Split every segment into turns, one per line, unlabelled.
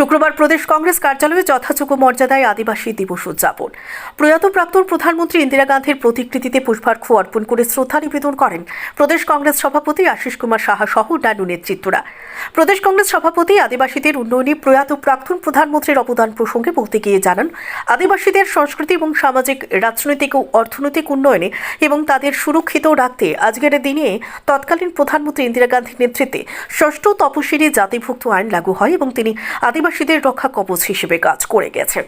শুক্রবার প্রদেশ কংগ্রেস কার্যালয়ে যথাযোগ্য মর্যাদায় আদিবাসী দিবস উদযাপন। প্রয়াত প্রাক্তন প্রধানমন্ত্রী ইন্দিরা গান্ধীর প্রতিকৃতিতে পুষ্পার্ঘ্য অর্পণ করে শ্রদ্ধা নিবেদন করেন প্রদেশ কংগ্রেস সভাপতি আশিস কুমার সাহা সহ অন্যান্য নেতৃত্বরা। প্রদেশ কংগ্রেস সভাপতি আদিবাসীদের উন্নয়নে প্রয়াত প্রাক্তন প্রধানমন্ত্রীর অবদান প্রসঙ্গে বলতে গিয়ে জানান, আদিবাসীদের সংস্কৃতি এবং সামাজিক, রাজনৈতিক ও অর্থনৈতিক উন্নয়নে এবং তাদের সুরক্ষিত রাখতে আজকের দিনে তৎকালীন প্রধানমন্ত্রী ইন্দিরা গান্ধীর নেতৃত্বে ষষ্ঠ তপশিলি জাতিভুক্ত আইন লাগু হয় এবং তিনি আদিবাসীদের রক্ষা কবচ হিসেবে কাজ করে গেছে।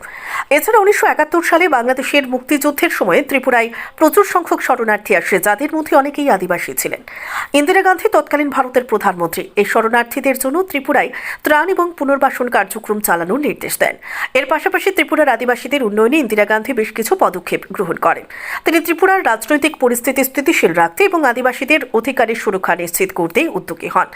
এছাড়া উনিশশো একাত্তর সালে বাংলাদেশের মুক্তিযুদ্ধের সময় ত্রিপুরায় প্রচুর সংখ্যক শরণার্থী আসে, যাদের মধ্যে অনেকেই আদিবাসী ছিলেন। ইন্দিরা গান্ধী তৎকালীন ভারতের প্রধানমন্ত্রী। এই শরণার্থীদের জন্য ত্রিপুরায় ত্রাণ এবং পুনর্বাসন কার্যক্রম চালানোর নির্দেশ দেন। এর পাশাপাশি ত্রিপুরার আদিবাসীদের উন্নয়নে ইন্দিরা গান্ধী বেশ কিছু পদক্ষেপ গ্রহণ করেন। তিনি ত্রিপুরার রাজনৈতিক পরিস্থিতি স্থিতিশীল রাখতে এবং আদিবাসীদের অধিকারের সুরক্ষা নিশ্চিত করতে উদ্যোগী হন।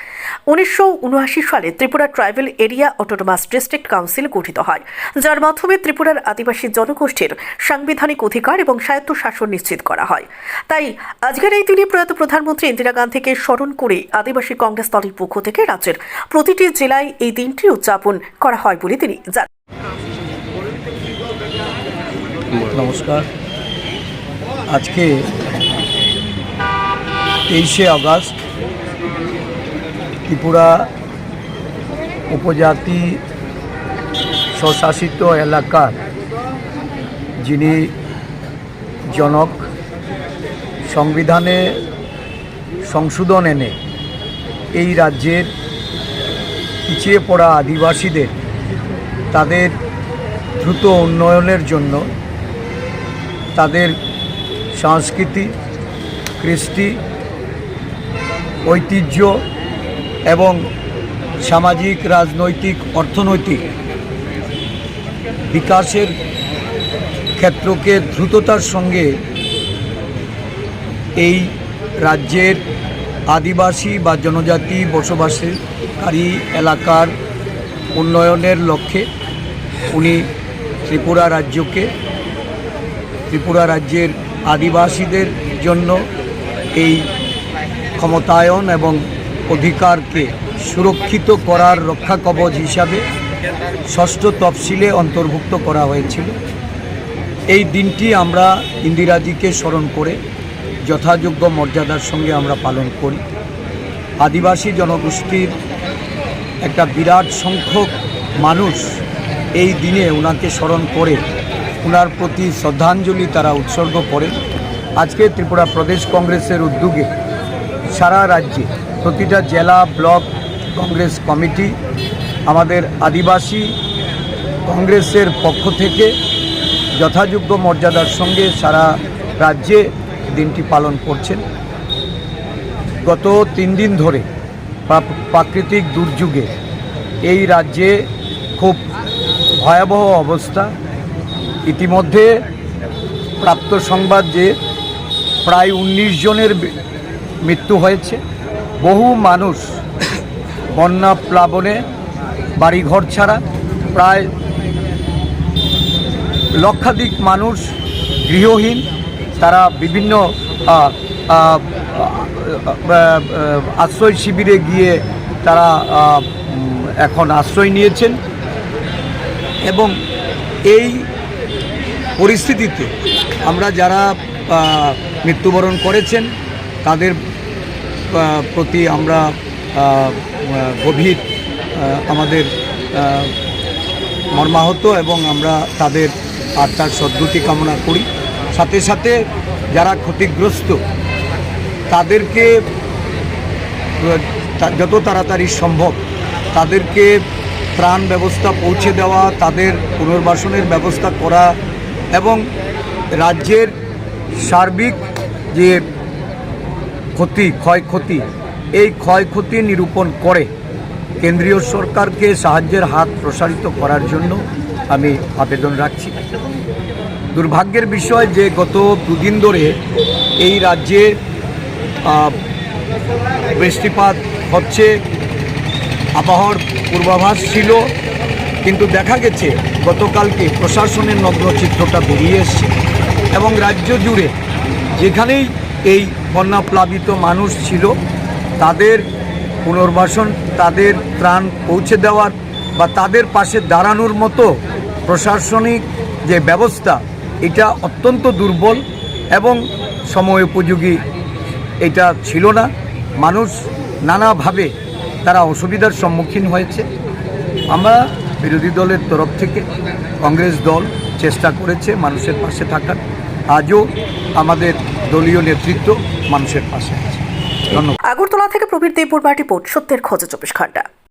উনিশশো উনআশি সালে Tripura tribal area autonomous district council গঠিত হয়, যার মাধ্যমে ত্রিপুরার আদিবাসী জনগোষ্ঠীর সাংবিধানিক অধিকার এবং স্বায়ত্ত শাসন নিশ্চিত করা হয়। তাই আজকের এই দিনে প্রয়াত প্রধানমন্ত্রী ইন্দিরা গান্ধীকে স্মরণ করে আদিবাসী কংগ্রেস দলের পক্ষ থেকে রাজ্যের প্রতিটি জেলায় এই দিনটি উদযাপন করা হয় বলে তিনি জানান
নমস্কার। আজকে তেইশে আগস্ট ত্রিপুরা উপজাতি স্বশাসিত এলাকার যিনি জনক সংবিধানে সংশোধন এনে এই রাজ্যের পিছিয়ে পড়া আদিবাসীদের তাদের দ্রুত উন্নয়নের জন্য তাদের সংস্কৃতি, কৃষ্টি, ঐতিহ্য এবং সামাজিক, রাজনৈতিক, অর্থনৈতিক বিকাশের ক্ষেত্রকে দ্রুততার সঙ্গে এই রাজ্যের আদিবাসী বা জনজাতি বসবাসকারী এলাকার উন্নয়নের লক্ষ্যে উনি ত্রিপুরা রাজ্যকে, ত্রিপুরা রাজ্যের আদিবাসীদের জন্য এই ক্ষমতায়ন এবং অধিকারকে সুরক্ষিত করার রক্ষা কবচ হিসাবে ষষ্ঠ তফসিলে অন্তর্ভুক্ত করা হয়েছিল। এই দিনটি আমরা ইন্দিরাজিকে স্মরণ করে যথাযোগ্য মর্যাদার সঙ্গে আমরা পালন করি। আদিবাসী জনগোষ্ঠীর একটা বিরাট সংখ্যক মানুষ এই দিনে ওনাকে স্মরণ করে ওনার প্রতি শ্রদ্ধাঞ্জলি তারা উৎসর্গ করেন আজকে ত্রিপুরা প্রদেশ কংগ্রেসের উদ্যোগে সারা রাজ্যে প্রতিটা জেলা, ব্লক, কংগ্রেস কমিটি আমাদের আদিবাসী কংগ্রেসের পক্ষ থেকে যথাযোগ্য মর্যাদার সঙ্গে সারা রাজ্যে দিনটি পালন করছেন। গত তিন দিন ধরে প্রাকৃতিক দুর্যোগে এই রাজ্যে খুব ভয়াবহ অবস্থা। ইতিমধ্যে প্রাপ্ত সংবাদ যে প্রায় উনিশ জনের মৃত্যু হয়েছে। বহু মানুষ বন্যা প্লাবনে বাড়িঘর ছাড়া প্রায় লক্ষাধিক মানুষ গৃহহীন। তারা বিভিন্ন আশ্রয় শিবিরে গিয়ে তারা এখন আশ্রয় নিয়েছেন। এবং এই পরিস্থিতিতে আমরা যারা মৃত্যুবরণ করেছেন, তাদের প্রতি আমরা গভীর আমাদের মর্মাহত এবং আমরা তাদের আত্মার সদ্গতি কামনা করি। সাথে সাথে যারা ক্ষতিগ্রস্ত, তাদেরকে যত তাড়াতাড়ি সম্ভব, তাদেরকে ত্রাণ ব্যবস্থা পৌঁছে দেওয়া, তাদের পুনর্বাসনের ব্যবস্থা করা এবং রাজ্যের সার্বিক যে ক্ষতি, ক্ষয়ক্ষতি, এই ক্ষয়ক্ষতি নিরূপণ করে। কেন্দ্রীয় সরকারকে সাহায্যের হাত প্রসারিত করার জন্য আমি আবেদন রাখছি। দুর্ভাগ্যের বিষয় যে গত দুদিন ধরে এই রাজ্যে বৃষ্টিপাত হচ্ছে, আবহাওয়ার পূর্বাভাস ছিল, কিন্তু দেখা গেছে গতকালকে প্রশাসনের নগ্ন চিত্রটা বেরিয়ে এসছে এবং রাজ্য জুড়ে যেখানেই এই বন্যাপ্লাবিত মানুষ ছিল, তাদের পুনর্বাসন, তাদের ত্রাণ পৌঁছে দেওয়ার বা তাদের পাশে দাঁড়ানোর মতো প্রশাসনিক যে ব্যবস্থা, এটা অত্যন্ত দুর্বল এবং সময় উপযোগী। এটা ছিল না। মানুষ নানাভাবে তারা অসুবিধার সম্মুখীন হয়েছে। আমরা বিরোধী দলের তরফ থেকে, কংগ্রেস দল চেষ্টা করেছে মানুষের পাশে থাকার। আজও আমাদের দলীয় নেতৃত্ব মানুষের পাশে আছে।
আগরতলা থেকে প্রবীর দেববর্মা রিপোর্ট সত্যের খোঁজে চব্বিশ ঘণ্টা।